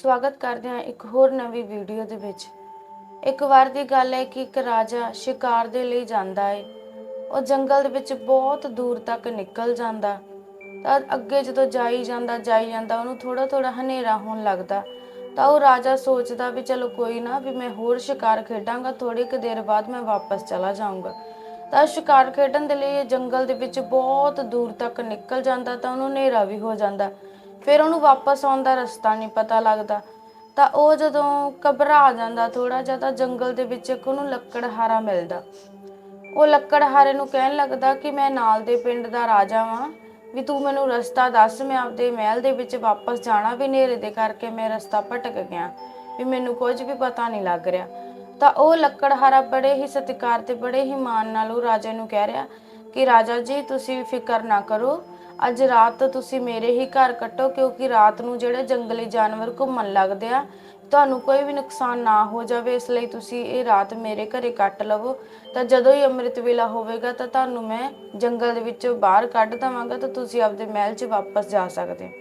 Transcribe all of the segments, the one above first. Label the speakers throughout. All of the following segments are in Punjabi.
Speaker 1: ਸਵਾਗਤ ਕਰਦੇ ਹਾਂ ਇੱਕ ਹੋਰ ਨਵੀਂ ਵੀਡੀਓ ਦੇ ਵਿੱਚ। ਇੱਕ ਵਾਰ ਦੀ ਗੱਲ ਹੈ ਕਿ ਇੱਕ ਰਾਜਾ ਸ਼ਿਕਾਰ ਦੇ ਲਈ ਜਾਂਦਾ ਹੈ ਉਹ ਜੰਗਲ ਦੇ ਵਿੱਚ ਬਹੁਤ ਦੂਰ ਤੱਕ ਨਿਕਲ ਜਾਂਦਾ। ਤਾਂ ਅੱਗੇ ਜਦੋਂ ਜਾਈ ਜਾਂਦਾ ਜਾਈ ਜਾਂਦਾ, ਉਹਨੂੰ ਥੋੜਾ ਥੋੜਾ ਹਨੇਰਾ ਹੋਣ ਲੱਗਦਾ। ਤਾਂ ਉਹ ਰਾਜਾ ਸੋਚਦਾ ਵੀ ਚਲੋ ਕੋਈ ਨਾ, ਵੀ ਮੈਂ ਹੋਰ ਸ਼ਿਕਾਰ ਖੇਡਾਂਗਾ ਥੋੜੀ ਕੁ ਦੇਰ ਬਾਅਦ ਮੈਂ ਵਾਪਸ ਚਲਾ ਜਾਊਂਗਾ। ਤਾਂ ਸ਼ਿਕਾਰ ਖੇਡਣ ਦੇ ਲਈ ਇਹ ਜੰਗਲ ਦੇ ਵਿੱਚ ਬਹੁਤ ਦੂਰ ਤੱਕ ਨਿਕਲ ਜਾਂਦਾ, ਤਾਂ ਉਹਨੂੰ ਹਨੇਰਾ ਵੀ ਹੋ ਜਾਂਦਾ। ਫਿਰ ਉਹਨੂੰ ਵਾਪਸ ਆਉਣ ਦਾ ਰਸਤਾ ਨਹੀਂ ਪਤਾ ਲੱਗਦਾ। ਤਾਂ ਉਹ ਜਦੋਂ ਘਬਰਾ ਜਾਂਦਾ ਥੋੜਾ ਜਿਹਾ ਤਾਂ ਜੰਗਲ ਦੇ ਵਿੱਚ ਇੱਕ ਉਹਨੂੰ ਲੱਕੜਹਾਰਾ ਮਿਲਦਾ। ਉਹ ਲੱਕੜਹਾਰੇ ਨੂੰ ਕਹਿਣ ਲੱਗਦਾ ਕਿ ਮੈਂ ਨਾਲ ਦੇ ਪਿੰਡ ਦਾ ਰਾਜਾ ਵਾਂ, ਵੀ ਤੂੰ ਮੈਨੂੰ ਰਸਤਾ ਦੱਸ, ਮੈਂ ਆਪਦੇ ਮਹਿਲ ਦੇ ਵਿੱਚ ਵਾਪਸ ਜਾਣਾ ਵੀ ਹਨੇਰੇ ਦੇ ਕਰਕੇ ਮੈਂ ਰਸਤਾ ਭਟਕ ਗਿਆ, ਵੀ ਮੈਨੂੰ ਕੁਝ ਵੀ ਪਤਾ ਨਹੀਂ ਲੱਗ ਰਿਹਾ। ਤਾਂ ਉਹ ਲੱਕੜਹਾਰਾ ਬੜੇ ਹੀ ਸਤਿਕਾਰ ਤੇ ਬੜੇ ਹੀ ਮਾਣ ਨਾਲ ਉਹ ਰਾਜੇ ਨੂੰ ਕਹਿ ਰਿਹਾ ਕਿ ਰਾਜਾ ਜੀ, ਤੁਸੀਂ ਫਿਕਰ ਨਾ ਕਰੋ ਅੱਜ ਰਾਤ ਤੁਸੀਂ ਮੇਰੇ ਹੀ ਘਰ ਕੱਟੋ, ਕਿਉਂਕਿ ਰਾਤ ਨੂੰ ਜਿਹੜੇ ਜੰਗਲੀ ਜਾਨਵਰ ਘੁੰਮਣ ਲੱਗਦੇ ਆ, ਤੁਹਾਨੂੰ ਕੋਈ ਵੀ ਨੁਕਸਾਨ ਨਾ ਹੋ ਜਾਵੇ, ਇਸ ਲਈ ਤੁਸੀਂ ਇਹ ਰਾਤ ਮੇਰੇ ਘਰੇ ਕੱਟ ਲਵੋ। ਤਾਂ ਜਦੋਂ ਹੀ ਅੰਮ੍ਰਿਤ ਵੇਲਾ ਹੋਵੇਗਾ, ਤਾਂ ਤੁਹਾਨੂੰ ਮੈਂ ਜੰਗਲ ਦੇ ਵਿੱਚੋਂ ਬਾਹਰ ਕੱਢ ਦਵਾਂਗਾ, ਤਾਂ ਤੁਸੀਂ ਆਪਦੇ ਮਹਿਲ 'ਚ ਵਾਪਸ ਜਾ ਸਕਦੇ ਹੋ।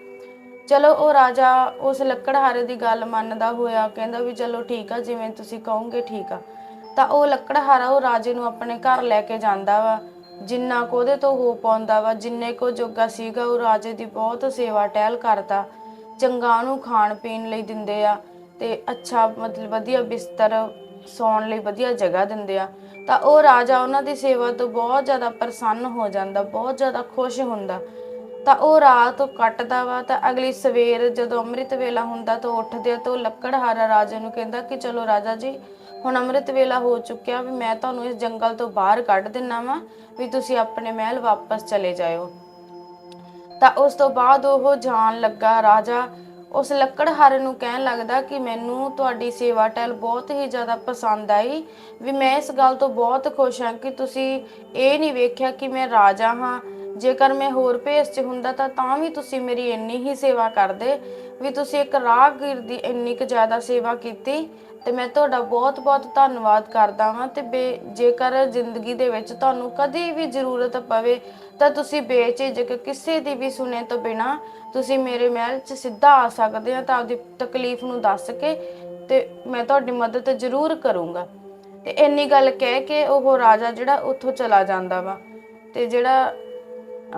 Speaker 1: ਚਲੋ, ਉਹ ਰਾਜਾ ਉਸ ਲੱਕੜਹਾਰੇ ਦੀ ਗੱਲ ਮੰਨਦਾ ਹੋਇਆ, ਕਹਿੰਦਾ ਵੀ ਚਲੋ ਠੀਕ ਆ, ਜਿਵੇਂ ਤੁਸੀਂ ਕਹੋਗੇ ਠੀਕ ਆ। ਤਾਂ ਉਹ ਲੱਕੜਹਾਰਾ ਉਹ ਰਾਜੇ ਨੂੰ ਆਪਣੇ ਘਰ ਲੈ ਕੇ ਜਾਂਦਾ ਵਾ। ਜਿੰਨਾ ਕੁ ਉਹਦੇ ਤੋਂ ਹੋ ਪਾਉਂਦਾ ਵਾ, ਜਿੰਨੇ ਕੋ ਜੋਗਾ ਸੀਗਾ, ਉਹ ਰਾਜੇ ਦੀ ਬਹੁਤ ਸੇਵਾ ਟਹਿਲ ਕਰਦਾ। ਚੰਗਾ ਉਹਨੂੰ ਖਾਣ ਪੀਣ ਲਈ ਦਿੰਦੇ ਆ ਤੇ ਅੱਛਾ ਮਤਲਬ ਵਧੀਆ ਬਿਸਤਰ ਸੌਣ ਲਈ ਵਧੀਆ ਜਗ੍ਹਾ ਦਿੰਦੇ ਆ। ਤਾਂ ਉਹ ਰਾਜਾ ਉਹਨਾਂ ਦੀ ਸੇਵਾ ਤੋਂ ਬਹੁਤ ਜ਼ਿਆਦਾ ਪ੍ਰਸੰਨ ਹੋ ਜਾਂਦਾ, ਬਹੁਤ ਜ਼ਿਆਦਾ ਖੁਸ਼ ਹੁੰਦਾ। ਤਾਂ ਉਹ ਰਾਤ ਕੱਟਦਾ ਵਾ, ਤਾਂ ਅਗਲੀ ਸਵੇਰ ਜਦੋਂ ਅੰਮ੍ਰਿਤ ਵੇਲਾ ਹੁੰਦਾ ਤਾਂ ਉੱਠਦੇ ਆ ਤਾਂ ਉਹ ਲੱਕੜਹਾਰਾ ਰਾਜੇ ਨੂੰ ਕਹਿੰਦਾ ਕਿ ਚਲੋ ਰਾਜਾ ਜੀ ਹੁਣ ਅੰਮ੍ਰਿਤ ਵੇਲਾ ਹੋ ਚੁੱਕਿਆ ਵੀ ਮੈਂ ਤੁਹਾਨੂੰ ਇਸ ਜੰਗਲ ਤੋਂ ਬਾਹਰ ਕੱਢ ਦਿੰਨਾ ਵਾਂ ਵੀ ਤੁਸੀਂ ਆਪਣੇ ਮਹਿਲ ਵਾਪਸ ਚਲੇ ਜਾਇਓ। ਤਾਂ ਉਸ ਤੋਂ ਬਾਅਦ ਉਹ ਜਾਣ ਲੱਗਾ ਰਾਜਾ। ਉਸ ਲੱਕੜਹਾਰੇ ਨੂੰ ਕਹਿਣ ਲੱਗਦਾ ਕਿ ਮੈਨੂੰ ਤੁਹਾਡੀ ਸੇਵਾ ਟਹਿਲ ਬਹੁਤ ਹੀ ਜ਼ਿਆਦਾ ਪਸੰਦ ਆਈ ਵੀ ਮੈਂ ਇਸ ਗੱਲ ਤੋਂ ਬਹੁਤ ਖੁਸ਼ ਹਾਂ ਕਿ ਤੁਸੀਂ ਇਹ ਨਹੀਂ ਵੇਖਿਆ ਕਿ ਮੈਂ ਰਾਜਾ ਹਾਂ। ਜੇਕਰ ਮੈਂ ਹੋਰ ਭੇਸ 'ਚ ਹੁੰਦਾ ਤਾਂ ਤਾਂ ਵੀ ਤੁਸੀਂ ਮੇਰੀ ਇੰਨੀ ਹੀ ਸੇਵਾ ਕਰਦੇ, ਵੀ ਤੁਸੀਂ ਇੱਕ ਰਾਹਗੀਰ ਦੀ ਇੰਨੀ ਕੁ ਜ਼ਿਆਦਾ ਸੇਵਾ ਕੀਤੀ। ਤੇ ਮੈਂ ਤੁਹਾਡਾ ਬਹੁਤ-ਬਹੁਤ ਧੰਨਵਾਦ ਕਰਦਾ ਹਾਂ ਤੇ ਬੇ- ਜੇਕਰ ਜ਼ਿੰਦਗੀ ਦੇ ਵਿੱਚ ਤੁਹਾਨੂੰ ਕਦੀ ਵੀ ਜ਼ਰੂਰਤ ਪਵੇ, ਤਾਂ ਤੁਸੀਂ ਬੇਝਿਜਕ ਕਿਸੇ ਦੀ ਵੀ ਸੁਣੇ ਤੋਂ ਬਿਨਾ ਤੁਸੀਂ ਮੇਰੇ ਮਹਿਲ 'ਚ ਸਿੱਧਾ ਆ ਸਕਦੇ ਆ ਤਾਂ ਆਪਦੀ ਤਕਲੀਫ ਨੂੰ ਦੱਸ ਕੇ ਤੇ ਮੈਂ ਤੁਹਾਡੀ ਮਦਦ ਜ਼ਰੂਰ ਕਰੂੰਗਾ। ਤੇ ਇੰਨੀ ਗੱਲ ਕਹਿ ਕੇ ਉਹ ਰਾਜਾ ਜਿਹੜਾ ਉੱਥੋਂ ਚਲਾ ਜਾਂਦਾ ਵਾ ਤੇ ਜਿਹੜਾ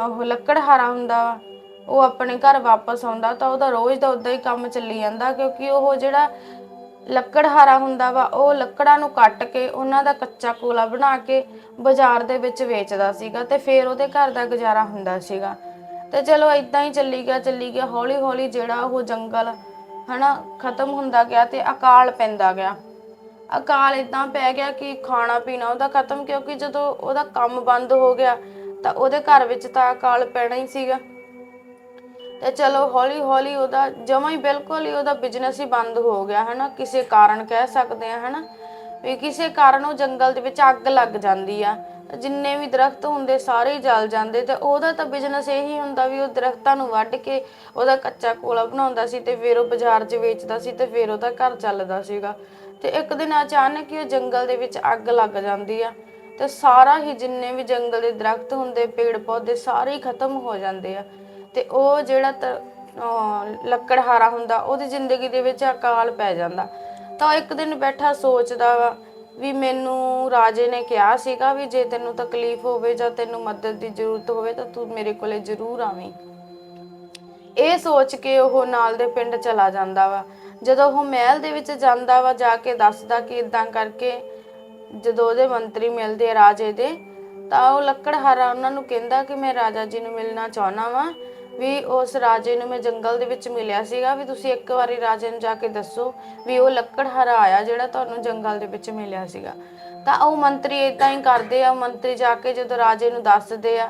Speaker 1: ਉਹ ਲੱਕੜਹਾਰਾ ਹੁੰਦਾ ਵਾ, ਉਹ ਆਪਣੇ ਘਰ ਵਾਪਸ ਆਉਂਦਾ ਤਾਂ ਉਹਦਾ ਰੋਜ਼ ਦਾ ਉਦਾਂ ਹੀ ਕੰਮ ਚੱਲੀ ਜਾਂਦਾ ਕਿਉਂਕਿ ਉਹ ਜਿਹੜਾ ਲੱਕੜਹਾਰਾ ਹੁੰਦਾ ਵਾ, ਉਹ ਲੱਕੜਾਂ ਨੂੰ ਕੱਟ ਕੇ ਉਹਨਾਂ ਦਾ ਕੱਚਾ ਕੋਲਾ ਬਣਾ ਕੇ ਬਾਜ਼ਾਰ ਦੇ ਵਿੱਚ ਵੇਚਦਾ ਸੀਗਾ ਤੇ ਫਿਰ ਉਹਦੇ ਘਰ ਦਾ ਗੁਜ਼ਾਰਾ ਹੁੰਦਾ ਸੀਗਾ। ਤੇ ਚਲੋ ਇਦਾਂ ਹੀ ਚੱਲੀ ਗਿਆ ਚੱਲੀ ਗਿਆ ਹੌਲੀ ਹੌਲੀ ਜਿਹੜਾ ਉਹ ਜੰਗਲ ਹਨਾ ਖਤਮ ਹੁੰਦਾ ਗਿਆ ਤੇ ਅਕਾਲ ਪੈਂਦਾ ਗਿਆ। ਅਕਾਲ ਇਦਾਂ ਪੈ ਗਿਆ ਕਿ ਖਾਣਾ ਪੀਣਾ ਉਹਦਾ ਖਤਮ ਕਿਉਂਕਿ ਜਦੋਂ ਉਹਦਾ ਕੰਮ ਬੰਦ ਹੋ ਗਿਆ ਤਾਂ ਉਹਦੇ ਘਰ ਵਿੱਚ ਤਾਂ ਅਕਾਲ ਪੈਣਾ ਹੀ ਸੀਗਾ। ਤੇ ਚਲੋ ਹੌਲੀ ਹੌਲੀ ਉਹਦਾ ਜਮਾ ਹੀ ਬਿਲਕੁਲ ਹੀ ਉਹਦਾ ਬਿਜ਼ਨਸ ਹੀ ਬੰਦ ਹੋ ਗਿਆ, ਹਨਾ? ਕਿਸੇ ਕਾਰਨ ਕਹਿ ਸਕਦੇ ਆ, ਹਨਾ? ਵੀ ਕਿਸੇ ਕਾਰਨ ਉਹ ਜੰਗਲ ਦੇ ਵਿੱਚ ਅੱਗ ਲੱਗ ਜਾਂਦੀ ਆ। ਜਿੰਨੇ ਵੀ ਦਰਖਤ ਹੁੰਦੇ ਸਾਰੇ ਜਲ ਜਾਂਦੇ ਤੇ ਉਹਦਾ ਤਾਂ ਬਿਜ਼ਨਸ ਇਹੀ ਹੁੰਦਾ ਵੀ ਉਹ ਦਰਖਤਾਂ ਨੂੰ ਵੱਢ ਕੇ ਉਹਦਾ ਕੱਚਾ ਕੋਲਾ ਬਣਾਉਂਦਾ ਸੀ ਤੇ ਫਿਰ ਉਹ ਬਾਜ਼ਾਰ 'ਚ ਵੇਚਦਾ ਸੀ ਤੇ ਫਿਰ ਉਹਦਾ ਘਰ ਚੱਲਦਾ ਸੀਗਾ। ਤੇ ਇੱਕ ਦਿਨ ਅਚਾਨਕ ਹੀ ਉਹ ਜੰਗਲ ਦੇ ਵਿੱਚ ਅੱਗ ਲੱਗ ਜਾਂਦੀ ਆ ਤੇ ਸਾਰਾ ਹੀ ਜਿੰਨੇ ਵੀ ਜੰਗਲ ਦੇ ਦਰਖਤ ਹੁੰਦੇ ਪੇੜ ਪੌਦੇ ਸਾਰੇ ਹੀ ਖਤਮ ਹੋ ਜਾਂਦੇ ਆ। ਤੇ ਉਹ ਜਿਹੜਾ ਤ- ਅਹ ਲੱਕੜਹਾਰਾ ਹੁੰਦਾ, ਉਹਦੀ ਜ਼ਿੰਦਗੀ ਦੇ ਵਿੱਚ ਅਕਾਲ ਪੈ ਜਾਂਦਾ। ਤਾਂ ਉਹ ਇੱਕ ਦਿਨ ਬੈਠਾ ਸੋਚਦਾ ਵਾ ਵੀ ਮੈਨੂੰ ਰਾਜੇ ਨੇ ਕਿਹਾ ਸੀਗਾ ਵੀ ਜੇ ਤੈਨੂੰ ਤਕਲੀਫ ਹੋਵੇ ਜਾਂ ਤੈਨੂੰ ਮਦਦ ਦੀ ਜ਼ਰੂਰਤ ਹੋਵੇ ਤਾਂ ਤੂੰ ਮੇਰੇ ਕੋਲੇ ਜ਼ਰੂਰ ਆਵੀਂ। ਇਹ ਸੋਚ ਕੇ ਉਹ ਨਾਲ ਦੇ ਪਿੰਡ ਚਲਾ ਜਾਂਦਾ ਵਾ। ਜਦੋਂ ਉਹ ਮਹਿਲ ਦੇ ਵਿੱਚ ਜਾਂਦਾ ਵਾ, ਜਾ ਕੇ ਦੱਸਦਾ ਕਿ ਇਦਾਂ ਕਰਕੇ ਜਦੋਂ ਉਹਦੇ ਮੰਤਰੀ ਮਿਲਦੇ ਆ ਰਾਜੇ ਦੇ, ਤਾਂ ਉਹ ਲੱਕੜਹਾਰਾ ਉਹਨਾਂ ਨੂੰ ਕਹਿੰਦਾ ਕਿ ਮੈਂ ਰਾਜਾ ਜੀ ਨੂੰ ਮਿਲਣਾ ਚਾਹੁੰਦਾ ਵਾਂ। ਵੀ ਉਸ ਰਾਜੇ ਨੂੰ ਮੈਂ ਜੰਗਲ ਦੇ ਵਿੱਚ ਮਿਲਿਆ ਸੀਗਾ, ਵੀ ਤੁਸੀਂ ਇੱਕ ਵਾਰੀ ਰਾਜੇ ਨੂੰ ਜਾ ਕੇ ਦੱਸੋ ਵੀ ਉਹ ਲੱਕੜਹਾਰਾ ਆਇਆ ਜਿਹੜਾ ਤੁਹਾਨੂੰ ਜੰਗਲ ਦੇ ਵਿੱਚ ਮਿਲਿਆ ਸੀਗਾ। ਤਾਂ ਉਹ ਮੰਤਰੀ ਇਦਾਂ ਹੀ ਕਰਦੇ ਆ, ਮੰਤਰੀ ਜਾ ਕੇ ਜਦੋਂ ਰਾਜੇ ਨੂੰ ਦੱਸਦੇ ਆ,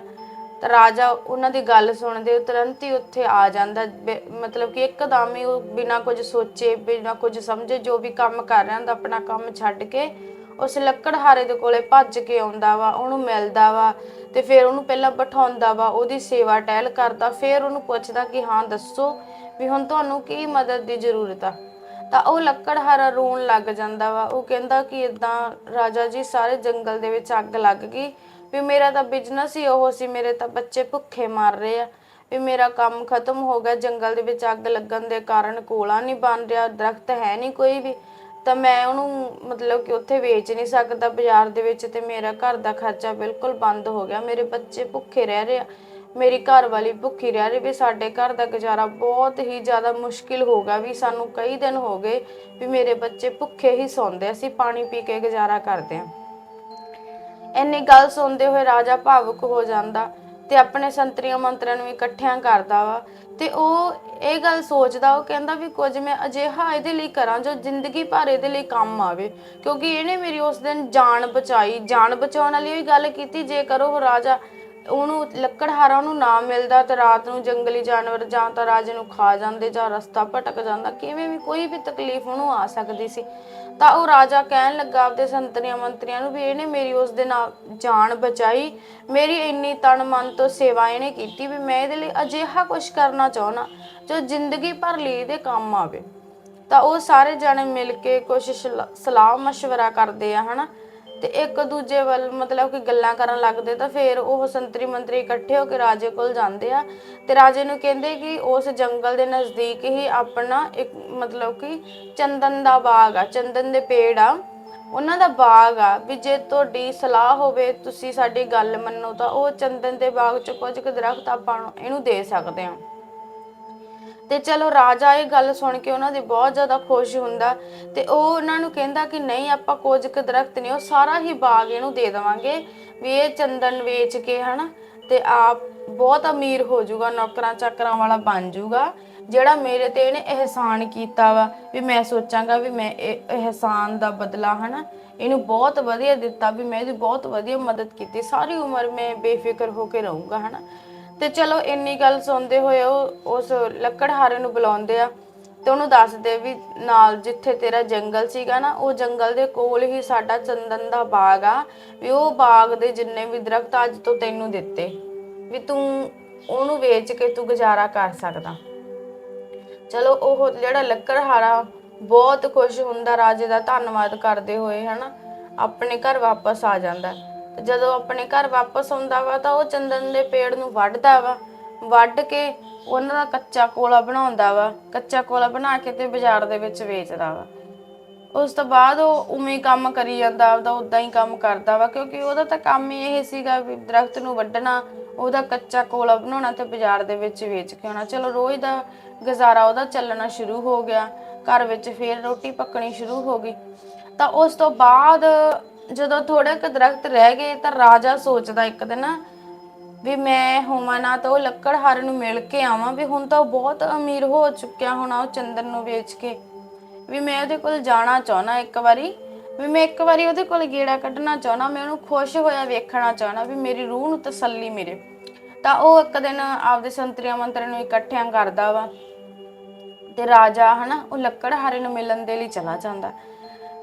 Speaker 1: ਤਾਂ ਰਾਜਾ ਉਹਨਾਂ ਦੀ ਗੱਲ ਸੁਣਦੇ ਤੁਰੰਤ ਹੀ ਉੱਥੇ ਆ ਜਾਂਦਾ ਮਤਲਬ ਕਿ ਇੱਕਦਮ ਹੀ ਉਹ ਬਿਨਾਂ ਕੁਝ ਸੋਚੇ, ਬਿਨਾਂ ਕੁਝ ਸਮਝੇ, ਜੋ ਵੀ ਕੰਮ ਕਰ ਰਿਹਾ ਹੁੰਦਾ, ਆਪਣਾ ਕੰਮ ਛੱਡ ਕੇ ਉਸ ਲੱਕੜਹਾਰੇ ਦੇ ਕੋਲੇ ਭੱਜ ਕੇ ਆਉਂਦਾ ਵਾ, ਉਹਨੂੰ ਮਿਲਦਾ ਵਾ ਤੇ ਫਿਰ ਉਹਨੂੰ ਪਹਿਲਾਂ ਬਿਠਾਉਂਦਾ ਵਾ, ਉਹਦੀ ਸੇਵਾ ਟਹਿਲ ਕਰਦਾ, ਫਿਰ ਉਹਨੂੰ ਪੁੱਛਦਾ ਕਿ ਹਾਂ ਦੱਸੋ ਵੀ ਹੁਣ ਤੁਹਾਨੂੰ ਕੀ ਮਦਦ ਦੀ ਜ਼ਰੂਰਤ ਆ? ਤਾਂ ਉਹ ਲੱਕੜਹਾਰਾ ਰੋਣ ਲੱਗ ਜਾਂਦਾ ਵਾ, ਉਹ ਕਹਿੰਦਾ ਕਿ ਇਦਾਂ ਰਾਜਾ ਜੀ ਸਾਰੇ ਜੰਗਲ ਦੇ ਵਿੱਚ ਅੱਗ ਲੱਗ ਗਈ, ਵੀ ਮੇਰਾ ਤਾਂ ਬਿਜ਼ਨਸ ਹੀ ਉਹ ਸੀ, ਮੇਰੇ ਤਾਂ ਬੱਚੇ ਭੁੱਖੇ ਮਰ ਰਹੇ ਆ, ਵੀ ਮੇਰਾ ਕੰਮ ਖਤਮ ਹੋ ਗਿਆ, ਜੰਗਲ ਦੇ ਵਿੱਚ ਅੱਗ ਲੱਗਣ ਦੇ ਕਾਰਨ ਕੋਲਾ ਨਹੀਂ ਬਣ ਰਿਹਾ, ਦਰਖਤ ਹੈ ਨਹੀਂ ਕੋਈ ਵੀ। ਤਾਂ ਮੈਂ ਉਹਨੂੰ ਮਤਲਬ ਕਿ ਉੱਥੇ ਵੇਚ ਨਹੀਂ ਸਕਦਾ ਬਾਜ਼ਾਰ ਦੇ ਵਿੱਚ ਤੇ ਮੇਰਾ ਘਰ ਦਾ ਖਰਚਾ ਬਿਲਕੁਲ ਬੰਦ ਹੋ ਗਿਆ। ਮੇਰੇ ਬੱਚੇ ਭੁੱਖੇ ਰਹਿ ਰਹੇ ਆ। ਮੇਰੀ ਘਰ ਵਾਲੀ ਭੁੱਖੀ ਰਹਿ ਰਹੀ ਵੀ ਸਾਡੇ ਘਰ ਦਾ ਗੁਜ਼ਾਰਾ ਬਹੁਤ ਹੀ ਜ਼ਿਆਦਾ ਮੁਸ਼ਕਿਲ ਹੋ ਗਿਆ ਵੀ ਸਾਨੂੰ ਕਈ ਦਿਨ ਹੋ ਗਏ ਵੀ ਮੇਰੇ ਬੱਚੇ ਭੁੱਖੇ ਹੀ ਸੌਂਦੇ ਅਸੀਂ ਪਾਣੀ ਪੀ ਕੇ ਗੁਜ਼ਾਰਾ ਕਰਦੇ ਹਾਂ ਇੰਨੀ ਗੱਲ ਸੁਣਦੇ ਹੋਏ ਰਾਜਾ ਭਾਵੁਕ ਹੋ ਜਾਂਦਾ। ਤੇ ਆਪਣੇ ਸੰਤਰੀਆਂ ਮੰਤਰੀਆਂ ਨੂੰ ਇਕੱਠਿਆਂ ਕਰਦਾ ਵਾ। ਤੇ ਉਹ ਇਹ ਗੱਲ ਸੋਚਦਾ, ਉਹ ਕਹਿੰਦਾ ਵੀ ਕੁਝ ਮੈਂ ਅਜਿਹਾ ਇਹਦੇ ਲਈ ਕਰਾਂ ਜੋ ਜ਼ਿੰਦਗੀ ਭਰ ਇਹਦੇ ਲਈ ਕੰਮ ਆਵੇ। ਕਿਉਂਕਿ ਇਹਨੇ ਮੇਰੀ ਉਸ ਦਿਨ ਜਾਨ ਬਚਾਈ। ਜਾਨ ਬਚਾਉਣ ਵਾਲੀ ਵੀ ਗੱਲ ਕੀਤੀ ਜੇਕਰ ਉਹ ਰਾਜਾ, ਉਹਨੂੰ ਲੱਕੜਹਾਰਾ ਉਹਨੂੰ ਨਾ ਮਿਲਦਾ ਤੇ ਰਾਤ ਨੂੰ ਜੰਗਲੀ ਜਾਨਵਰ ਜਾਂ ਤਾਂ ਰਾਜੇ ਨੂੰ ਖਾ ਜਾਂਦੇ ਜਾਂ ਰਸਤਾ ਭਟਕ ਜਾਂਦਾ, ਕਿਵੇਂ ਵੀ ਕੋਈ ਵੀ ਤਕਲੀਫ ਉਹਨੂੰ ਆ ਸਕਦੀ ਸੀ। ਤਾਂ ਉਹ ਰਾਜਾ ਕਹਿਣ ਲੱਗਾ ਆਪਦੇ ਸੰਤਰੀਆਂ ਮੰਤਰੀਆਂ ਨੂੰ ਵੀ ਇਹਨੇ ਮੇਰੀ ਉਸ ਦੇ ਨਾਲ ਜਾਨ ਬਚਾਈ ਮੇਰੀ ਇੰਨੀ ਤਨ ਮਨ ਤੋਂ ਸੇਵਾ ਇਹਨੇ ਕੀਤੀ ਵੀ ਮੈਂ ਇਹਦੇ ਲਈ ਅਜਿਹਾ ਕੁਝ ਕਰਨਾ ਚਾਹਣਾ ਜੋ ਜ਼ਿੰਦਗੀ ਭਰ ਲਈ ਇਹਦੇ ਕੰਮ ਆਵੇ ਤਾਂ ਉਹ ਸਾਰੇ ਜਣੇ ਮਿਲ ਕੇ ਕੁਛ ਸ਼ਲਾ- ਸਲਾਹ مشورہ ਕਰਦੇ ਆ ਹਨਾ ਤੇ ਇੱਕ ਦੂਜੇ ਵੱਲ ਮਤਲਬ ਕਿ ਗੱਲਾਂ ਕਰਨ ਲੱਗਦੇ ਤਾਂ ਫਿਰ ਉਹ ਸੰਤਰੀ ਮੰਤਰੀ ਇਕੱਠੇ ਹੋ ਕੇ ਰਾਜੇ ਕੋਲ ਜਾਂਦੇ ਆ। ਤੇ ਰਾਜੇ ਨੂੰ ਕਹਿੰਦੇ ਕਿ ਉਸ ਜੰਗਲ ਦੇ ਨਜ਼ਦੀਕ ਹੀ ਆਪਣਾ ਇੱਕ ਮਤਲਬ ਕਿ ਚੰਦਨ ਦਾ ਬਾਗ ਆ, ਚੰਦਨ ਦੇ ਪੇੜ ਆ। ਉਹਨਾਂ ਦਾ ਬਾਗ ਆ ਵੀ ਜੇ ਤੁਹਾਡੀ ਸਲਾਹ ਹੋਵੇ, ਤੁਸੀਂ ਸਾਡੀ ਗੱਲ ਮੰਨੋ ਤਾਂ ਉਹ ਚੰਦਨ ਦੇ ਬਾਗ ਚ ਕੁਝ ਕੁ ਦਰਖਤ ਆਪਾਂ ਨੂੰ ਇਹਨੂੰ ਦੇ ਸਕਦੇ ਹਾਂ ਤੇ ਚਲੋ ਰਾਜਾ ਇਹ ਗੱਲ ਸੁਣ ਕੇ ਉਹਨਾਂ ਦੇ ਬਹੁਤ ਜ਼ਿਆਦਾ ਖੁਸ਼ ਹੁੰਦਾ ਤੇ ਉਹ ਉਹਨਾਂ ਨੂੰ ਕਹਿੰਦਾ ਕਿ ਨਹੀਂ, ਆਪਾਂ ਕੁਝ ਕੁ ਦਰਖਤ ਨੇ, ਉਹ ਸਾਰਾ ਹੀ ਬਾਗ ਇਹਨੂੰ ਦੇ ਦੇਵਾਂਗੇ, ਵੀ ਇਹ ਚੰਦਨ ਵੇਚ ਕੇ, ਹਨਾ, ਤੇ ਆਪ ਬਹੁਤ ਅਮੀਰ ਹੋ ਜਾਊਗਾ, ਨੌਕਰਾਂ ਚਾਕਰਾਂ ਵਾਲਾ ਬਣ ਜਾਊਗਾ, ਜਿਹੜਾ ਮੇਰੇ ਤੇ ਇਹਨੇ ਅਹਿਸਾਨ ਕੀਤਾ ਵਾ, ਵੀ ਮੈਂ ਸੋਚਾਂਗਾ ਵੀ ਮੈਂ ਇਹ ਅਹਿਸਾਨ ਦਾ ਬਦਲਾ, ਹਨਾ, ਇਹਨੂੰ ਬਹੁਤ ਵਧੀਆ ਦਿੱਤਾ, ਵੀ ਮੈਂ ਇਹਦੀ ਬਹੁਤ ਵਧੀਆ ਮਦਦ ਕੀਤੀ, ਸਾਰੀ ਉਮਰ ਮੈਂ ਬੇਫਿਕਰ ਹੋ ਕੇ ਰਹੂੰਗਾ, ਹਨਾ। ਤੇ ਚਲੋ ਇੰਨੀ ਗੱਲ ਸੁਣਦੇ ਹੋਏ ਉਹ ਉਸ ਲੱਕੜਹਾਰੇ ਨੂੰ ਬੁਲਾਉਂਦੇ ਆ ਤੇ ਉਹਨੂੰ ਦੱਸਦੇ ਵੀ ਨਾਲ ਜਿੱਥੇ ਤੇਰਾ ਜੰਗਲ ਸੀਗਾ ਨਾ, ਉਹ ਜੰਗਲ ਦੇ ਕੋਲ ਹੀ ਸਾਡਾ ਚੰਦਨ ਦਾ ਬਾਗ ਆ, ਵੀ ਉਹ ਬਾਗ ਦੇ ਜਿੰਨੇ ਵੀ ਦਰਖਤ ਅੱਜ ਤੋਂ ਤੈਨੂੰ ਦਿੱਤੇ, ਵੀ ਤੂੰ ਉਹਨੂੰ ਵੇਚ ਕੇ ਤੂੰ ਗੁਜ਼ਾਰਾ ਕਰ ਸਕਦਾ। ਚਲੋ ਉਹ ਜਿਹੜਾ ਲੱਕੜਹਾਰਾ ਬਹੁਤ ਖੁਸ਼ ਹੁੰਦਾ, ਰਾਜੇ ਦਾ ਧੰਨਵਾਦ ਕਰਦੇ ਹੋਏ ਹਨਾ, ਆਪਣੇ ਘਰ ਵਾਪਸ ਆ ਜਾਂਦਾ। ਤੇ ਜਦੋਂ ਆਪਣੇ ਘਰ ਵਾਪਸ ਆਉਂਦਾ ਵਾ ਤਾਂ ਉਹ ਚੰਦਨ ਦੇ ਪੇੜ ਨੂੰ ਵੱਢਦਾ ਵਾ, ਵੱਢ ਕੇ ਉਹਨਾਂ ਦਾ ਕੱਚਾ ਕੋਲਾ ਬਣਾਉਂਦਾ ਵਾ, ਕੱਚਾ ਕੋਲਾ ਬਣਾ ਕੇ ਤੇ ਬਾਜ਼ਾਰ ਦੇ ਵਿੱਚ ਵੇਚਦਾ ਵਾ। ਉਸ ਤੋਂ ਬਾਅਦ ਉਹ ਉਵੇਂ ਕੰਮ ਕਰੀ ਜਾਂਦਾ, ਆਪਦਾ ਉਦਾਂ ਹੀ ਕੰਮ ਕਰਦਾ ਵਾ, ਕਿਉਂਕਿ ਉਹਦਾ ਤਾਂ ਕੰਮ ਹੀ ਇਹ ਸੀਗਾ ਵੀ ਦਰਖਤ ਨੂੰ ਵੱਢਣਾ, ਉਹਦਾ ਕੱਚਾ ਕੋਲਾ ਬਣਾਉਣਾ ਤੇ ਬਾਜ਼ਾਰ ਦੇ ਵਿੱਚ ਵੇਚ ਕੇ ਆਉਣਾ। ਚਲੋ ਰੋਜ਼ ਦਾ ਗੁਜ਼ਾਰਾ ਉਹਦਾ ਚੱਲਣਾ ਸ਼ੁਰੂ ਹੋ ਗਿਆ, ਘਰ ਵਿੱਚ ਫੇਰ ਰੋਟੀ ਪੱਕਣੀ ਸ਼ੁਰੂ ਹੋ ਗਈ। ਤਾਂ ਉਸ ਤੋਂ ਬਾਅਦ ਜਦੋਂ ਥੋੜਾ ਕੁ ਦਰਖਤ ਰਹਿ ਗਏ ਤਾਂ ਰਾਜਾ ਸੋਚਦਾ ਇੱਕ ਦਿਨ ਵੀ ਮੈਂ ਹੋਵਾਂ ਨਾ ਤਾਂ ਉਹ ਲੱਕੜਹਾਰੇ ਨੂੰ ਮਿਲ ਕੇ ਆਵਾਂ। ਵੀ ਹੁਣ ਤਾਂ ਉਹ ਬਹੁਤ ਅਮੀਰ ਹੋ ਚੁੱਕਿਆ ਹੋਣਾ ਉਹ ਚੰਦਨ ਨੂੰ ਵੇਚ ਕੇ। ਵੀ ਮੈਂ ਉਹਦੇ ਕੋਲ ਜਾਣਾ ਚਾਹਣਾ ਇੱਕ ਵਾਰੀ। ਵੀ ਮੈਂ ਇੱਕ ਵਾਰੀ ਉਹਦੇ ਕੋਲ ਗੇੜਾ ਕੱਢਣਾ ਚਾਹਣਾ ਮੈਂ ਉਹਨੂੰ ਖੁਸ਼ ਹੋਇਆ ਵੇਖਣਾ ਚਾਹਣਾ ਵੀ ਮੇਰੀ ਰੂਹ ਨੂੰ ਤਸੱਲੀ ਮਿਲੇ। ਤਾਂ ਉਹ ਇੱਕ ਦਿਨ ਆਪਦੇ ਸੰਤਰੀਆਂ ਮੰਤਰੀਆਂ ਨੂੰ ਇਕੱਠਿਆਂ ਕਰਦਾ ਵਾ। ਤੇ ਰਾਜਾ ਹਨਾ, ਉਹ ਲੱਕੜਹਾਰੇ ਨੂੰ ਮਿਲਣ ਦੇ ਲਈ ਚਲਾ ਜਾਂਦਾ।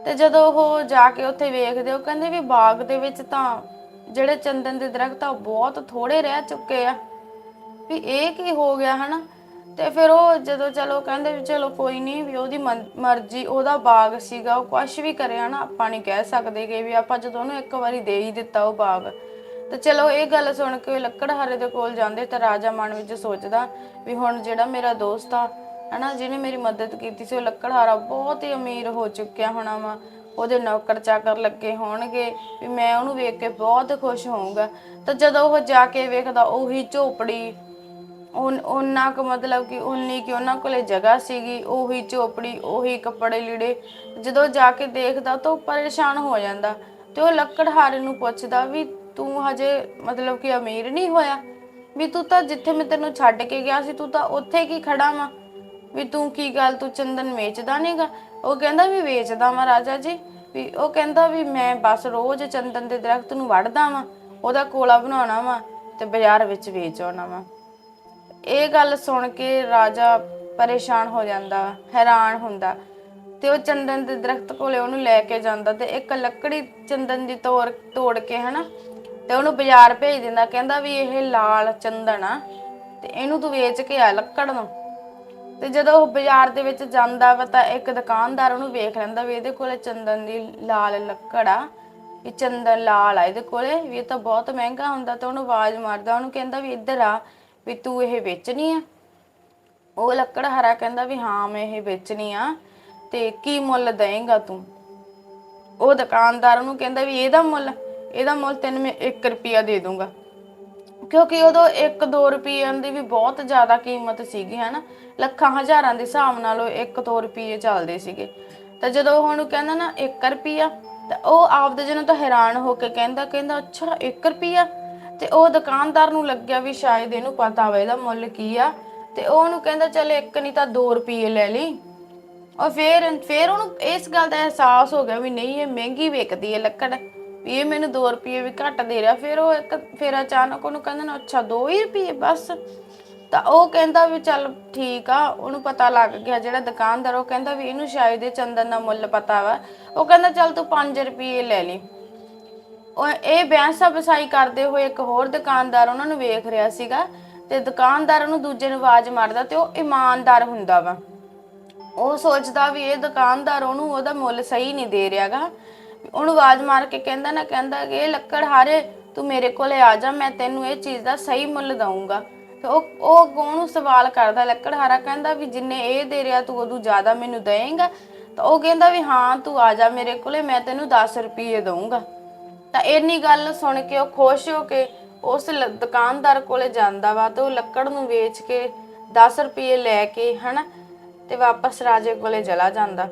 Speaker 1: ਤੇ ਜਦੋਂ ਉਹ ਜਾ ਕੇ ਉੱਥੇ ਵੇਖਦੇ, ਉਹ ਕਹਿੰਦੇ ਵੀ ਬਾਗ ਦੇ ਵਿੱਚ ਤਾਂ ਜਿਹੜੇ ਚੰਦਨ ਦੇ ਦਰਖਤ ਆ, ਉਹ ਬਹੁਤ ਥੋੜੇ ਰਹਿ ਚੁੱਕੇ ਆ। ਵੀ ਇਹ ਕੀ ਹੋ ਗਿਆ, ਹਨਾ? ਤੇ ਫਿਰ ਉਹ ਜਦੋਂ ਚਲੋ ਕਹਿੰਦੇ ਵੀ ਚਲੋ ਕੋਈ ਨਹੀਂ, ਵੀ ਉਹਦੀ ਮਨ- ਮਰਜ਼ੀ, ਉਹਦਾ ਬਾਗ ਸੀਗਾ, ਉਹ ਕੁਛ ਵੀ ਕਰਿਆ ਨਾ, ਆਪਾਂ ਨਹੀਂ ਕਹਿ ਸਕਦੇ ਕਿ ਵੀ ਆਪਾਂ ਜਦੋਂ ਉਹਨੂੰ ਇੱਕ ਵਾਰੀ ਦੇ ਹੀ ਦਿੱਤਾ ਉਹ ਬਾਗ। ਤੇ ਚਲੋ ਇਹ ਗੱਲ ਸੁਣ ਕੇ ਉਹ ਲੱਕੜਹਾਰੇ ਦੇ ਕੋਲ ਜਾਂਦੇ, ਤਾਂ ਰਾਜਾ ਮਨ ਵਿੱਚ ਸੋਚਦਾ ਵੀ ਹੁਣ ਜਿਹੜਾ ਮੇਰਾ ਦੋਸਤ ਆ ਹਨਾ, ਜਿਹਨੇ ਮੇਰੀ ਮਦਦ ਕੀਤੀ ਸੀ, ਉਹ ਲੱਕੜਹਾਰਾ ਬਹੁਤ ਹੀ ਅਮੀਰ ਹੋ ਚੁੱਕਿਆ ਹੋਣਾ ਵਾ। ਉਹਦੇ ਨੌਕਰ ਚਾਕਰ ਲੱਗੇ ਹੋਣਗੇ, ਵੀ ਮੈਂ ਉਹਨੂੰ ਵੇਖ ਕੇ ਬਹੁਤ ਖੁਸ਼ ਹੋਊਂਗਾ। ਤਾਂ ਜਦੋਂ ਉਹ ਜਾ ਕੇ ਵੇਖਦਾ, ਉਹੀ ਝੋਪੜੀ, ਉਨ- ਉਹਨਾਂ ਕੁ ਮਤਲਬ ਕਿ ਉਨੀ ਕਿ ਉਹਨਾਂ ਕੋਲੇ ਜਗ੍ਹਾ ਸੀਗੀ, ਉਹੀ ਝੋਪੜੀ, ਉਹੀ ਕੱਪੜੇ ਲੀੜੇ। ਜਦੋਂ ਜਾ ਕੇ ਦੇਖਦਾ ਤਾਂ ਉਹ ਪਰੇਸ਼ਾਨ ਹੋ ਜਾਂਦਾ। ਤੇ ਉਹ ਲੱਕੜਹਾਰੇ ਨੂੰ ਪੁੱਛਦਾ ਵੀ ਤੂੰ ਹਜੇ ਮਤਲਬ ਕਿ ਅਮੀਰ ਨਹੀਂ ਹੋਇਆ? ਵੀ ਤੂੰ ਤਾਂ ਜਿੱਥੇ ਮੈਂ ਤੈਨੂੰ ਛੱਡ ਕੇ ਗਿਆ ਸੀ, ਤੂੰ ਤਾਂ ਉੱਥੇ ਕੀ ਖੜਾ ਵਾਂ? ਵੀ ਤੂੰ ਕੀ ਗੱਲ, ਤੂੰ ਚੰਦਨ ਵੇਚਦਾ ਨਹੀਂਗਾ ਉਹ ਕਹਿੰਦਾ ਵੀ ਵੇਚਦਾ ਵਾਂ ਰਾਜਾ ਜੀ। ਵੀ ਉਹ ਕਹਿੰਦਾ ਵੀ ਮੈਂ ਬਸ ਰੋਜ਼ ਚੰਦਨ ਦੇ ਦਰਖਤ ਨੂੰ ਵੱਢਦਾ ਵਾਂ, ਉਹਦਾ ਕੋਲਾ ਬਣਾਉਣਾ ਵਾਂ ਤੇ ਬਾਜ਼ਾਰ ਵਿੱਚ ਵੇਚ ਆਉਣਾ ਵਾਂ। ਇਹ ਗੱਲ ਸੁਣ ਕੇ ਰਾਜਾ ਪਰੇਸ਼ਾਨ ਹੋ ਜਾਂਦਾ, ਹੈਰਾਨ ਹੁੰਦਾ ਤੇ ਉਹ ਚੰਦਨ ਦੇ ਦਰਖਤ ਕੋਲੇ ਉਹਨੂੰ ਲੈ ਕੇ ਜਾਂਦਾ ਤੇ ਇੱਕ ਲੱਕੜੀ ਚੰਦਨ ਦੀ ਤੋੜ ਤੋੜ ਕੇ ਹਨਾ ਤੇ ਉਹਨੂੰ ਬਾਜ਼ਾਰ ਭੇਜ ਦਿੰਦਾ, ਕਹਿੰਦਾ ਵੀ ਇਹ ਲਾਲ ਚੰਦਨ ਆ ਤੇ ਇਹਨੂੰ ਤੂੰ ਵੇਚ ਕੇ ਆ ਲੱਕੜ ਨੂੰ। ਤੇ ਜਦੋਂ ਉਹ ਬਾਜ਼ਾਰ ਦੇ ਵਿੱਚ ਜਾਂਦਾ ਵਾ ਤਾਂ ਇੱਕ ਦੁਕਾਨਦਾਰ ਉਹਨੂੰ ਵੇਖ ਲੈਂਦਾ ਵੀ ਇਹਦੇ ਕੋਲੇ ਚੰਦਨ ਦੀ ਲਾਲ ਲੱਕੜ ਆ, ਵੀ ਚੰਦਨ ਲਾਲ ਆ ਇਹਦੇ ਕੋਲੇ, ਵੀ ਇਹ ਤਾਂ ਬਹੁਤ ਮਹਿੰਗਾ ਹੁੰਦਾ ਤਾਂ ਉਹਨੂੰ ਆਵਾਜ਼ ਮਾਰਦਾ, ਉਹਨੂੰ ਕਹਿੰਦਾ ਵੀ ਇੱਧਰ ਆ, ਵੀ ਤੂੰ ਇਹ ਵੇਚਣੀ ਆ? ਉਹ ਲੱਕੜ ਹਰਾ ਕਹਿੰਦਾ ਵੀ ਹਾਂ, ਮੈਂ ਇਹ ਵੇਚਣੀ ਆ ਤੇ ਕੀ ਮੁੱਲ ਦੇਂਗਾ ਤੂੰ? ਉਹ ਦੁਕਾਨਦਾਰ ਉਹਨੂੰ ਕਹਿੰਦਾ ਵੀ ਇਹਦਾ ਮੁੱਲ ਇਹਦਾ ਮੁੱਲ ਤੈਨੂੰ ਮੈਂ 1 ਰੁਪਿਆ ਦੇ ਦੂੰਗਾ। ਕਿਉਂਕਿ ਉਦੋਂ 1-2 ਰੁਪਈਆਂ ਦੀ ਵੀ ਬਹੁਤ ਜ਼ਿਆਦਾ ਕੀਮਤ ਸੀਗੀ, ਹਨਾ? ਲੱਖਾਂ ਹਜ਼ਾਰਾਂ ਦੇ ਹਿਸਾਬ ਨਾਲ ਉਹ 1-2 ਰੁਪਏ ਚੱਲਦੇ ਸੀਗੇ। ਤਾਂ ਜਦੋਂ ਉਹ ਕਹਿੰਦਾ ਨਾ 1 ਰੁਪਿਆ ਤਾਂ ਉਹ ਆਪਦੇ ਜਨੋਂ ਤਾਂ ਹੈਰਾਨ ਹੋ ਕੇ ਕਹਿੰਦਾ ਕਹਿੰਦਾ, ਅੱਛਾ 1 ਰੁਪਿਆ ਤੇ ਉਹ ਦੁਕਾਨਦਾਰ ਨੂੰ ਲੱਗਿਆ ਵੀ ਸ਼ਾਇਦ ਇਹਨੂੰ ਪਤਾ ਹੋਵੇ ਇਹਦਾ ਮੁੱਲ ਕੀ ਆ। ਤੇ ਉਹ ਉਹਨੂੰ ਕਹਿੰਦਾ, ਚੱਲ ਇੱਕ ਨਹੀਂ ਤਾਂ 2 ਰੁਪਏ ਲੈ ਲਈ। ਔਰ ਫੇਰ, ਫਿਰ ਉਹਨੂੰ ਇਸ ਗੱਲ ਦਾ ਅਹਿਸਾਸ ਹੋ ਗਿਆ ਵੀ ਨਹੀਂ, ਇਹ ਮਹਿੰਗੀ ਵਿਕਦੀ ਹੈ ਲੱਕੜ। ਵੀ ਇਹ ਮੈਨੂੰ 2 ਰੁਪਏ ਵੀ ਘੱਟ ਦੇ ਰਿਹਾ। ਫਿਰ ਉਹ ਇੱਕ ਫਿਰ ਅਚਾਨਕ ਉਹਨੂੰ ਕਹਿੰਦਾ ਨਾ, ਅੱਛਾ 2 ਹੀ ਰੁਪਏ, ਬਸ। ਤਾਂ ਉਹ ਕਹਿੰਦਾ ਵੀ, ਚੱਲ ਠੀਕ ਆ। ਉਹਨੂੰ ਪਤਾ ਲੱਗ ਗਿਆ, ਜਿਹੜਾ ਦੁਕਾਨਦਾਰ, ਉਹ ਕਹਿੰਦਾ ਵੀ ਇਹਨੂੰ ਸ਼ਾਇਦ ਇਹ ਚੰਦਨ ਦਾ ਮੁੱਲ ਪਤਾ ਵਾ। ਉਹ ਕਹਿੰਦਾ, ਚੱਲ ਤੂੰ 5 ਰੁਪਏ ਲੈ ਲਈ। ਉਹ ਇਹ ਬੈਂਸ ਬਸਾਈ ਕਰਦੇ ਹੋਏ ਇੱਕ ਹੋਰ ਦੁਕਾਨਦਾਰ ਉਹਨਾਂ ਨੂੰ ਵੇਖ ਰਿਹਾ ਸੀਗਾ ਤੇ ਦੁਕਾਨਦਾਰ ਉਹਨੂੰ ਦੂਜੇ ਨੂੰ ਆਵਾਜ਼ ਮਾਰਦਾ ਤੇ ਉਹ ਇਮਾਨਦਾਰ ਹੁੰਦਾ ਵਾ। ਉਹ ਸੋਚਦਾ ਵੀ ਇਹ ਦੁਕਾਨਦਾਰ ਉਹਨੂੰ ਉਹਦਾ ਮੁੱਲ ਸਹੀ ਨਹੀਂ ਦੇ ਰਿਹਾਗਾ। ਉਹਨੂੰ ਆਵਾਜ਼ ਮਾਰ ਕੇ ਕਹਿੰਦਾ ਨਾ ਕਹਿੰਦਾ ਕਿ, ਇਹ ਲੱਕੜ ਹਾਰੇ, ਤੂੰ ਮੇਰੇ ਕੋਲੇ ਆ ਜਾ, ਮੈਂ ਤੈਨੂੰ ਇਹ ਚੀਜ਼ ਦਾ ਸਹੀ ਮੁੱਲ ਦਊਂਗਾ। ਤੇ ਉਹ ਉਹ ਅੱਗੋਂ ਉਹਨੂੰ ਸਵਾਲ ਕਰਦਾ ਲੱਕੜ ਹਾਰਾ, ਕਹਿੰਦਾ ਵੀ ਜਿੰਨੇ ਇਹ ਦੇ ਰਿਹਾ ਤੂੰ ਉਦੋਂ ਜ਼ਿਆਦਾ ਮੈਨੂੰ ਦੇਏਂਗਾ? ਤਾਂ ਉਹ ਕਹਿੰਦਾ ਵੀ ਹਾਂ, ਤੂੰ ਆ ਜਾ ਮੇਰੇ ਕੋਲੇ, ਮੈਂ ਤੈਨੂੰ 10 ਰੁਪਏ ਦਊਂਗਾ। ਤਾਂ ਇੰਨੀ ਗੱਲ ਸੁਣ ਕੇ ਉਹ ਖੁਸ਼ ਹੋ ਕੇ ਉਸ ਦੁਕਾਨਦਾਰ ਕੋਲੇ ਜਾਂਦਾ ਵਾ ਤੇ ਉਹ ਲੱਕੜ ਨੂੰ ਵੇਚ ਕੇ 10 ਰੁਪਏ ਲੈ ਕੇ ਹਨਾ, ਤੇ ਵਾਪਸ ਰਾਜੇ ਕੋਲੇ ਚਲਾ ਜਾਂਦਾ।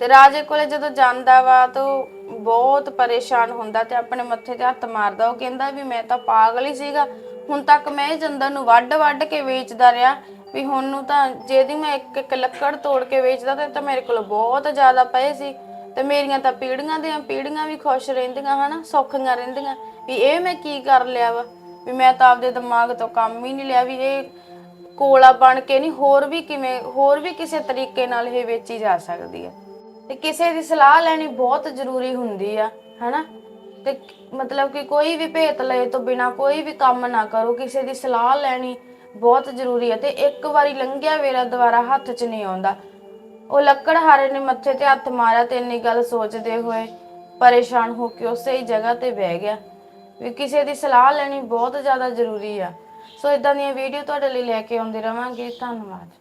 Speaker 1: ਤੇ ਰਾਜੇ ਕੋਲੇ ਜਦੋਂ ਜਾਂਦਾ ਵਾ ਤਾਂ ਉਹ ਬਹੁਤ ਪਰੇਸ਼ਾਨ ਹੁੰਦਾ ਤੇ ਆਪਣੇ ਮੱਥੇ ਤੇ ਹੱਥ ਮਾਰਦਾ। ਉਹ ਕਹਿੰਦਾ ਵੀ ਮੈਂ ਤਾਂ ਪਾਗਲ ਹੀ ਸੀਗਾ। ਹੁਣ ਤੱਕ ਮੈਂ ਇਹ ਜੰਦਰ ਨੂੰ ਵੱਢ ਵੱਢ ਕੇ ਵੇਚਦਾ ਰਿਹਾ ਵੀ ਹੁਣ ਨੂੰ ਤਾਂ ਜਿਹਦੀ ਮੈਂ ਇੱਕ ਇੱਕ ਲੱਕੜ ਤੋੜ ਕੇ ਵੇਚਦਾ ਤੇ ਤਾਂ ਮੇਰੇ ਕੋਲ ਬਹੁਤ ਜ਼ਿਆਦਾ ਪਏ ਸੀ। ਤੇ ਮੇਰੀਆਂ ਤਾਂ ਪੀੜੀਆਂ ਦੀਆਂ ਪੀੜੀਆਂ ਵੀ ਖੁਸ਼ ਰਹਿੰਦੀਆਂ ਹਨਾ, ਸੌਖੀਆਂ ਰਹਿੰਦੀਆਂ। ਵੀ ਇਹ ਮੈਂ ਕੀ ਕਰ ਲਿਆ ਵਾ? ਵੀ ਮੈਂ ਤਾਂ ਆਪਦੇ ਦਿਮਾਗ ਤੋਂ ਕੰਮ ਹੀ ਨਹੀਂ ਲਿਆ ਵੀ ਇਹ ਕੋਲਾ ਬਣ ਕੇ ਨਹੀਂ, ਹੋਰ ਵੀ ਕਿਵੇਂ, ਹੋਰ ਵੀ ਕਿਸੇ ਤਰੀਕੇ ਨਾਲ ਇਹ ਵੇਚੀ ਜਾ ਸਕਦੀ ਹੈ ਤੇ ਕਿਸੇ ਦੀ ਸਲਾਹ ਲੈਣੀ ਬਹੁਤ ਜ਼ਰੂਰੀ ਹੁੰਦੀ ਆ, ਹਨਾ? ਤੇ ਮਤਲਬ ਕਿ ਕੋਈ ਵੀ ਭੇਤ ਲਏ ਤੋਂ ਬਿਨਾ ਕੋਈ ਵੀ ਕੰਮ ਨਾ ਕਰੋ, ਕਿਸੇ ਦੀ ਸਲਾਹ ਲੈਣੀ ਬਹੁਤ ਜ਼ਰੂਰੀ ਹੈ ਤੇ ਇੱਕ ਵਾਰੀ ਲੰਘਿਆ ਵੇਲਾ ਦੁਬਾਰਾ ਹੱਥ 'ਚ ਨਹੀਂ ਆਉਂਦਾ। ਉਹ ਲੱਕੜਹਾਰੇ ਨੇ ਮੱਥੇ ਤੇ ਹੱਥ ਮਾਰਿਆ ਤੇ ਇੰਨੀ ਗੱਲ ਸੋਚਦੇ ਹੋਏ ਪਰੇਸ਼ਾਨ ਹੋ ਕੇ ਉਸੇ ਹੀ ਜਗ੍ਹਾ ਤੇ ਬਹਿ ਗਿਆ। ਵੀ ਕਿਸੇ ਦੀ ਸਲਾਹ ਲੈਣੀ ਬਹੁਤ ਜ਼ਿਆਦਾ ਜ਼ਰੂਰੀ ਆ। ਸੋ ਇਦਾਂ ਦੀਆਂ ਵੀਡੀਓ ਤੁਹਾਡੇ ਲਈ ਲੈ ਕੇ ਆਉਂਦੇ ਰਵਾਂਗੇ। ਧੰਨਵਾਦ।